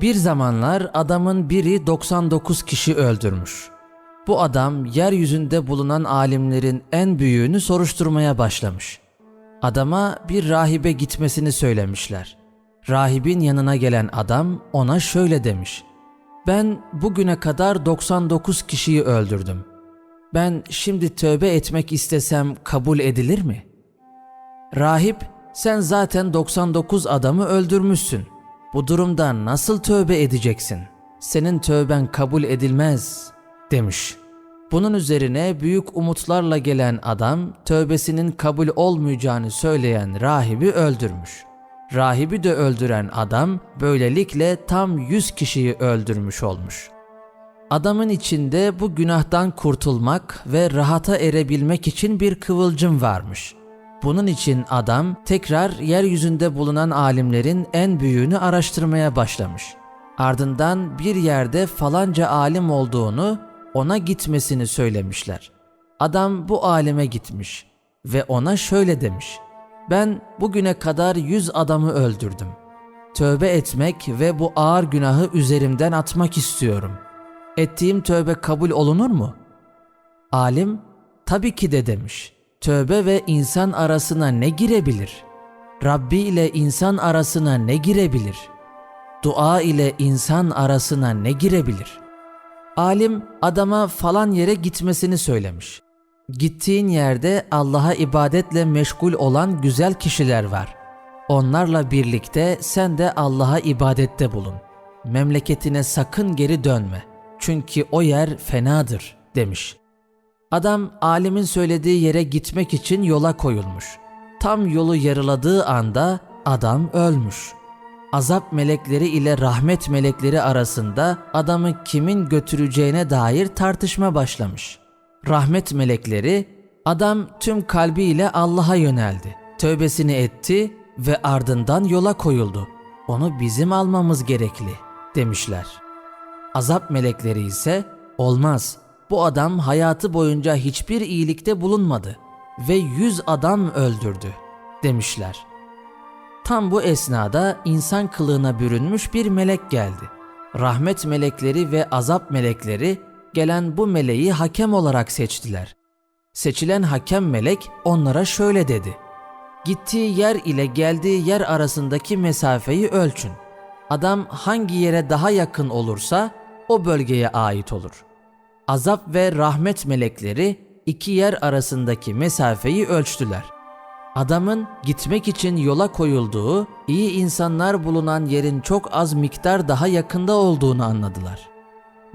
Bir zamanlar adamın biri 99 kişi öldürmüş. Bu adam yeryüzünde bulunan alimlerin en büyüğünü soruşturmaya başlamış. Adama bir rahibe gitmesini söylemişler. Rahibin yanına gelen adam ona şöyle demiş. Ben bugüne kadar 99 kişiyi öldürdüm. Ben şimdi tövbe etmek istesem kabul edilir mi? Rahip, sen zaten 99 adamı öldürmüşsün. Bu durumda nasıl tövbe edeceksin? Senin tövben kabul edilmez, demiş. Bunun üzerine büyük umutlarla gelen adam tövbesinin kabul olmayacağını söyleyen rahibi öldürmüş. Rahibi de öldüren adam böylelikle tam 100 kişiyi öldürmüş olmuş. Adamın içinde bu günahtan kurtulmak ve rahata erebilmek için bir kıvılcım varmış. Bunun için adam tekrar yeryüzünde bulunan alimlerin en büyüğünü araştırmaya başlamış. Ardından bir yerde falanca alim olduğunu ona gitmesini söylemişler. Adam bu alime gitmiş ve ona şöyle demiş. Ben bugüne kadar yüz adamı öldürdüm. Tövbe etmek ve bu ağır günahı üzerimden atmak istiyorum. Ettiğim tövbe kabul olunur mu? Alim, tabii ki de demiş. Tövbe ve insan arasına ne girebilir? Rabbi ile insan arasına ne girebilir? Dua ile insan arasına ne girebilir? Alim adama falan yere gitmesini söylemiş. Gittiğin yerde Allah'a ibadetle meşgul olan güzel kişiler var. Onlarla birlikte sen de Allah'a ibadette bulun. Memleketine sakın geri dönme. Çünkü o yer fenadır demiş. Adam alimin söylediği yere gitmek için yola koyulmuş. Tam yolu yarıladığı anda adam ölmüş. Azap melekleri ile rahmet melekleri arasında adamı kimin götüreceğine dair tartışma başlamış. Rahmet melekleri adam tüm kalbiyle Allah'a yöneldi. Tövbesini etti ve ardından yola koyuldu. Onu bizim almamız gerekli demişler. Azap melekleri ise olmaz. Bu adam hayatı boyunca hiçbir iyilikte bulunmadı ve yüz adam öldürdü demişler. Tam bu esnada insan kılığına bürünmüş bir melek geldi. Rahmet melekleri ve azap melekleri gelen bu meleği hakem olarak seçtiler. Seçilen hakem melek onlara şöyle dedi. Gittiği yer ile geldiği yer arasındaki mesafeyi ölçün. Adam hangi yere daha yakın olursa o bölgeye ait olur. Azap ve rahmet melekleri iki yer arasındaki mesafeyi ölçtüler. Adamın gitmek için yola koyulduğu, iyi insanlar bulunan yerin çok az miktar daha yakında olduğunu anladılar.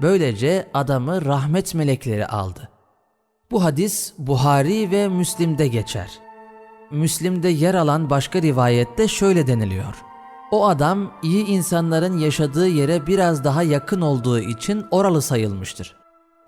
Böylece adamı rahmet melekleri aldı. Bu hadis Buhari ve Müslim'de geçer. Müslim'de yer alan başka rivayette şöyle deniliyor. O adam iyi insanların yaşadığı yere biraz daha yakın olduğu için oralı sayılmıştır.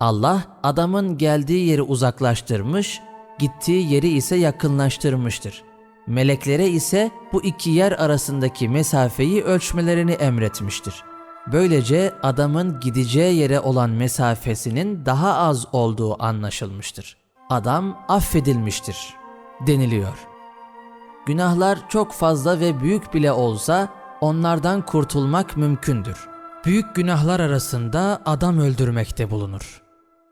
Allah adamın geldiği yeri uzaklaştırmış, gittiği yeri ise yakınlaştırmıştır. Meleklere ise bu iki yer arasındaki mesafeyi ölçmelerini emretmiştir. Böylece adamın gideceği yere olan mesafesinin daha az olduğu anlaşılmıştır. Adam affedilmiştir deniliyor. Günahlar çok fazla ve büyük bile olsa onlardan kurtulmak mümkündür. Büyük günahlar arasında adam öldürmekte bulunur.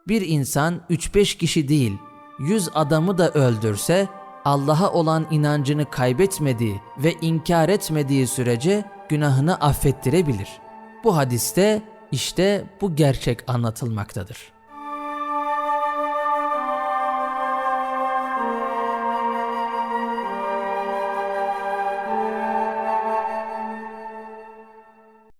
Bir insan 3-5 kişi değil, 100 adamı da öldürse Allah'a olan inancını kaybetmediği ve inkar etmediği sürece günahını affettirebilir. Bu hadiste işte bu gerçek anlatılmaktadır.